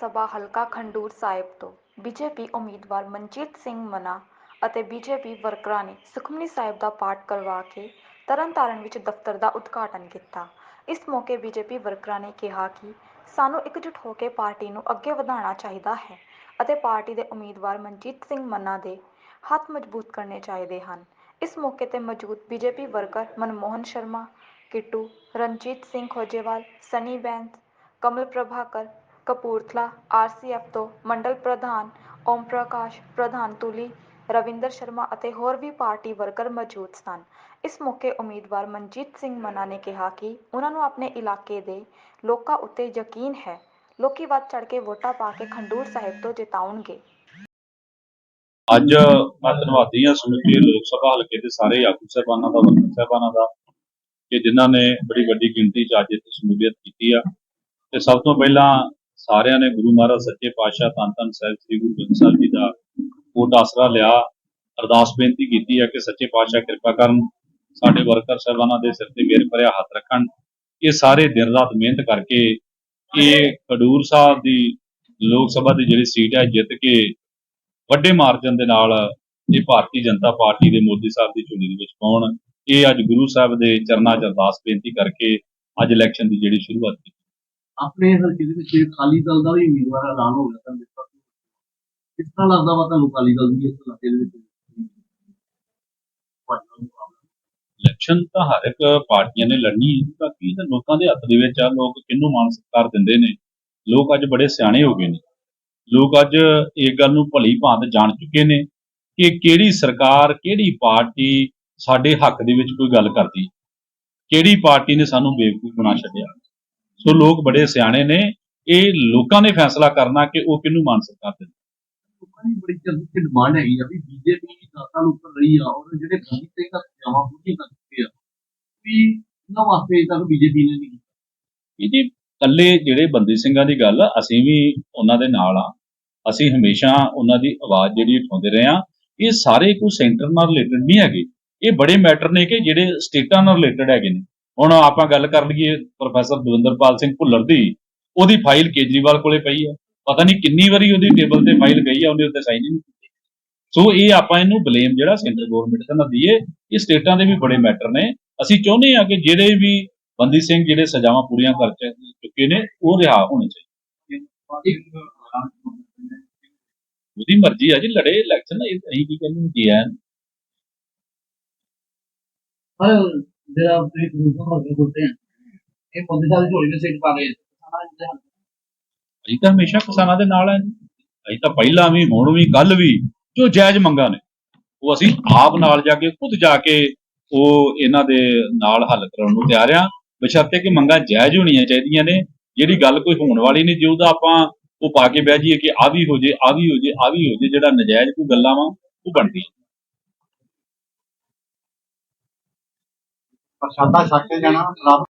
ਸਭਾ ਹਲਕਾ ਖੰਡੂਰ ਸਾਹਿਬ ਤੋਂ ਬੀਜੇਪੀ ਉਮੀਦਵਾਰ ਮਨਜੀਤ ਸਿੰਘ ਮਨਾ ਅਤੇ ਬੀਜੇਪੀ ਵਰਕਰਾਂ ਨੇ ਸੁਖਮਨੀ ਸਾਹਿਬ ਦਾ ਪਾਠ ਕਰਵਾ ਕੇ ਤਰਨਤਾਰਨ ਵਿੱਚ ਦਫ਼ਤਰ ਦਾ ਉਦਘਾਟਨ ਕੀਤਾ। ਇਸ ਮੌਕੇ ਬੀਜੇਪੀ ਵਰਕਰਾਂ ਨੇ ਕਿਹਾ ਕਿ ਸਾਨੂੰ ਇਕਜੁੱਟ ਹੋ ਕੇ ਪਾਰਟੀ ਨੂੰ ਅੱਗੇ ਵਧਾਉਣਾ ਚਾਹੀਦਾ ਹੈ ਅਤੇ ਪਾਰਟੀ ਦੇ ਉਮੀਦਵਾਰ ਮਨਜੀਤ ਸਿੰਘ ਮੰਨਾ ਦੇ ਹੱਥ ਮਜ਼ਬੂਤ ਕਰਨੇ ਚਾਹੀਦੇ ਹਨ। ਇਸ ਮੌਕੇ ਤੇ ਮੌਜੂਦ BJP worker Manmohan Sharma, Kittu, Ranjit Singh Khojewal, Sunny Bains, Kamal Prabhakar Kapurthala RCF ਤੋਂ ਮੰਡਲ ਪ੍ਰਧਾਨ, ਓਮ ਪ੍ਰਕਾਸ਼ ਪ੍ਰਧਾਨ ਤੁਲੀ, ਰਵਿੰਦਰ ਸ਼ਰਮਾ ਅਤੇ ਹੋਰ ਵੀ ਪਾਰਟੀ ਵਰਕਰ ਮੌਜੂਦ ਸਨ। ਇਸ ਮੌਕੇ ਉਮੀਦਵਾਰ ਮਨਜੀਤ ਸਿੰਘ ਮਨਾ ਨੇ ਕਿਹਾ ਕਿ ਉਹਨਾਂ ਨੂੰ ਆਪਣੇ ਇਲਾਕੇ ਦੇ ਲੋਕਾਂ ਉੱਤੇ ਯਕੀਨ ਹੈ। ਲੋਕੀ ਵੱਧ ਚੜ ਕੇ ਵੋਟਾਂ ਪਾ ਕੇ ਖੰਡੂਰ ਸਾਹਿਬ ਤੋਂ ਜਿਤਾਉਣਗੇ। ਅੱਜ ਮੈਂ ਧੰਨਵਾਦੀ ਹਾਂ ਸਮੁੱਚੇ ਲੋਕ ਸਭਾ ਹਲਕੇ ਦੇ ਸਾਰੇ ਆਗੂ ਸਾਹਿਬਾਨਾਂ ਦਾ ਵਰਕਰ ਸਾਹਿਬਾਨਾਂ ਦਾ ਕਿ ਜਿਨ੍ਹਾਂ ਨੇ ਬੜੀ ਵੱਡੀ ਗਿਣਤੀ 'ਚ ਅੱਜ ਇੱਥੇ ਸ਼ਮੂਲੀਅਤ ਕੀਤੀ ਆ। ਤੇ ਸਭ ਤੋਂ ਪਹਿਲਾਂ ਸਾਰਿਆਂ ਨੇ ਗੁਰੂ ਮਹਾਰਾਜ ਸੱਚੇ ਪਾਤਸ਼ਾਹ ਧੰਨ ਧੰਨ ਸਾਹਿਬ ਸ੍ਰੀ ਗੁਰੂ ਗ੍ਰੰਥ ਸਾਹਿਬ ਜੀ ਦਾ ਕੋਟ ਆਸਰਾ ਲਿਆ। ਅਰਦਾਸ ਬੇਨਤੀ ਕੀਤੀ ਹੈ ਕਿ ਸੱਚੇ ਪਾਤਸ਼ਾਹ ਕਿਰਪਾ ਕਰਨ, ਸਾਡੇ ਵਰਕਰ ਸਾਹਿਬਾਨਾਂ ਦੇ ਸਿਰ ਤੇ ਮਿਹਰ ਭਰਿਆ ਹੱਥ ਰੱਖਣ। ਇਹ ਸਾਰੇ ਦਿਨ ਰਾਤ ਮਿਹਨਤ ਕਰਕੇ ਇਹ ਖਡੂਰ ਸਾਹਿਬ ਦੀ ਲੋਕ ਸਭਾ ਦੀ ਜਿਹੜੀ ਸੀਟ ਹੈ, ਜਿੱਤ ਕੇ ਵੱਡੇ ਮਾਰਜਨ ਦੇ ਨਾਲ ਇਹ ਭਾਰਤੀ ਜਨਤਾ ਪਾਰਟੀ ਦੇ ਮੋਦੀ ਸਾਹਿਬ ਦੀ ਝੋਲੀ ਦੇ ਵਿੱਚ ਪਾਉਣ। ਇਹ ਅੱਜ ਗੁਰੂ ਸਾਹਿਬ ਦੇ ਚਰਨਾਂ 'ਚ ਅਰਦਾਸ ਬੇਨਤੀ ਕਰਕੇ ਅੱਜ ਇਲੈਕਸ਼ਨ ਦੀ ਜਿਹੜੀ ਸ਼ੁਰੂਆਤ ਕੀਤੀ। ਆਪਣੇ ਹਲਕੇ ਦੇ ਵਿੱਚ ਅਕਾਲੀ ਦਲ ਦਾ ਵੀ ਉਮੀਦਵਾਰ ਐਲਾਨ ਹੋ ਗਿਆ ਤੁਹਾਨੂੰ ਦਿੱਤਾ ਤਰ੍ਹਾਂ ਲੱਗਦਾ ਵਾ ਤੁਹਾਨੂੰ ਅਕਾਲੀ ਦਲ ਦੀ ਇਸ ਇਲਾਕੇ ਦੇ ਵਿੱਚ ਇਲੈਕਸ਼ਨ ਤਾਂ ਹਰ ਇੱਕ ਪਾਰਟੀਆਂ ਨੇ ਲੜਨੀ ਹੈ ਬਾਕੀ ਤਾਂ ਲੋਕਾਂ ਦੇ ਹੱਥ ਦੇ ਵਿੱਚ ਆ? ਲੋਕ ਕਿਹਨੂੰ ਮਾਣ ਸਤਿਕਾਰ ਦਿੰਦੇ ਨੇ? ਲੋਕ ਅੱਜ ਬੜੇ ਸਿਆਣੇ ਹੋ ਗਏ ਨੇ। ਲੋਕ ਅੱਜ ਇਹ ਗੱਲ ਨੂੰ ਭਲੀ ਭਾਂਤ ਜਾਣ ਚੁੱਕੇ ਨੇ ਕਿ ਕਿਹੜੀ ਸਰਕਾਰ, ਕਿਹੜੀ ਪਾਰਟੀ ਸਾਡੇ ਹੱਕ ਦੇ ਵਿੱਚ ਕੋਈ ਗੱਲ ਕਰਦੀ ਕਿਹੜੀ ਪਾਰਟੀ ਨੇ ਸਾਨੂੰ ਬੇਵਕੂਫ ਬਣਾ ਛੱਡਿਆ? ਸੋ ਲੋਕ ਬੜੇ ਸਿਆਣੇ ਨੇ। ਇਹ ਲੋਕਾਂ ਨੇ ਫੈਸਲਾ ਕਰਨਾ ਕਿ ਉਹ ਕਿਹਨੂੰ ਮਾਣ ਸਤਿਕਾਰ ਦਿੰਦੇ ਲੋਕਾਂ ਦੀ ਬੜੀ ਜਲਦੀ ਡਿਮਾਂਡ ਹੈਗੀ ਆ ਵੀ ਬੀਜੇਪੀ ਦਾਤਾਂ ਨੂੰ ਉੱਪਰ ਰਹੀ ਆ ਔਰ ਜਿਹੜੇ ਬੰਦੀ ਤੇ ਤੱਕ ਜਾਵਾਂ ਪੂਰੀ ਕਰ ਚੁੱਕੇ ਆ ਵੀ ਇਹਨਾਂ ਵਾਸਤੇ ਤੱਕ ਬੀਜੇਪੀ ਨੇ ਨਹੀਂ ਕੀਤਾ। ਇਹ ਜੀ ਇਕੱਲੇ ਜਿਹੜੇ ਬੰਦੀ ਸਿੰਘਾਂ ਦੀ ਗੱਲ ਅਸੀਂ ਵੀ ਉਹਨਾਂ ਦੇ ਨਾਲ ਆ। ਅਸੀਂ ਹਮੇਸ਼ਾ ਉਹਨਾਂ ਦੀ ਆਵਾਜ਼ ਜਿਹੜੀ ਉਠਾਉਂਦੇ ਰਹੇ ਆ। ਇਹ ਸਾਰੇ ਕੋਈ ਸੈਂਟਰ ਨਾਲ ਰਿਲੇਟਡ ਨਹੀਂ ਹੈਗੇ। ਇਹ ਬੜੇ ਮੈਟਰ ਨੇ ਕਿ ਜਿਹੜੇ ਸਟੇਟਾਂ ਨਾਲ ਰਿਲੇਟਡ ਹੈਗੇ ਨੇ। ਹੁਣ ਆਪਾਂ ਗੱਲ ਕਰ ਲਈਏ ਪ੍ਰੋਫੈਸਰ ਦਵਿੰਦਰਪਾਲ ਸਿੰਘ ਭੁੱਲਰ ਦੀ, ਉਹਦੀ ਫਾਈਲ ਕੇਜਰੀਵਾਲ ਕੋਲੇ ਪਈ ਹੈ। ਪਤਾ ਨਹੀਂ ਕਿੰਨੀ ਵਾਰੀ ਉਹਦੀ ਟੇਬਲ ਤੇ ਫਾਈਲ ਗਈ ਆ ਉਹਨੇ ਉੱਤੇ ਸਾਈਨ ਨਹੀਂ ਕੀਤੀ। ਸੋ ਇਹ ਆਪਾਂ ਇਹਨੂੰ ਬਲੇਮ ਜਿਹੜਾ ਸੈਂਟਰ ਗਵਰਨਮੈਂਟ ਦਾ ਨਾ ਦਈਏ ਇਹ ਸਟੇਟਾਂ ਦੇ ਵੀ ਬੜੇ ਮੈਟਰ ਨੇ। ਅਸੀਂ ਚਾਹੁੰਦੇ ਹਾਂ ਕਿ ਜਿਹੜੇ ਵੀ ਬੰਦੀ ਸਿੰਘ ਜਿਹੜੇ ਸਜ਼ਾਵਾਂ ਪੂਰੀਆਂ ਕਰ ਚੁੱਕੇ ਨੇ, ਉਹ ਰਿਹਾ ਹੋਣੇ ਚਾਹੀਦੇ। ਉਹਦੀ ਮਰਜ਼ੀ ਆ ਜੀ, ਲੜੇ ਇਲੈਕਸ਼ਨ ਇਹ ਅਸੀਂ ਕੀ ਕਹਿੰਦੇ ਕੀ ਹੈ ਪਰ ਜਿਹੜਾ ਤੁਸੀਂ ਦੂਸਰਾ ਵਰਗ ਬੋਲਦੇ ਆ ਇਹ ਬੰਦੀ ਸਾਹਿਬ ਦੀ ਝੋਲੀ ਵਿੱਚ ਸੀਟ ਪਾ ਆ ਅਸੀਂ ਤਾਂ ਹਮੇਸ਼ਾ ਕਿਸਾਨਾਂ ਦੇ ਨਾਲ ਹੈ ਅਸੀਂ ਤਾਂ ਪਹਿਲਾਂ ਵੀ ਹੁਣ ਵੀ ਕੱਲ ਵੀ ਜੋ ਜਾਇਜ਼ ਮੰਗਾਂ ਨੇ ਉਹ ਅਸੀਂ ਆਪ ਨਾਲ ਜਾ ਕੇ ਖੁਦ ਜਾ ਕੇ ਉਹ ਇਹਨਾਂ ਦੇ ਨਾਲ ਹੱਲ ਕਰਾਉਣ ਨੂੰ ਤਿਆਰ ਆ ਬਸ਼ਰਤੇ ਕਿ ਮੰਗਾਂ ਜਾਇਜ਼ ਹੋਣੀਆਂ ਚਾਹੀਦੀਆਂ ਨੇ ਜਿਹੜੀ ਗੱਲ ਕੋਈ ਹੋਣ ਵਾਲੀ ਨਹੀਂ ਜੇ ਉਹਦਾ ਆਪਾਂ ਉਹ ਪਾ ਕੇ ਬਹਿ ਜਾਈਏ ਕਿ ਆ ਵੀ ਹੋ ਜੇ ਆ ਵੀ ਹੋ ਜੇ ਆ ਵੀ ਹੋ ਜੇ ਜਿਹੜਾ ਨਜਾਇਜ਼ ਕੋਈ ਗੱਲਾਂ ਵਾ ਉਹ ਬਣਦੀ ਪ੍ਰਸ਼ਾਦਾ ਛੱਕ ਕੇ ਜਾਣਾ ਰੱਬ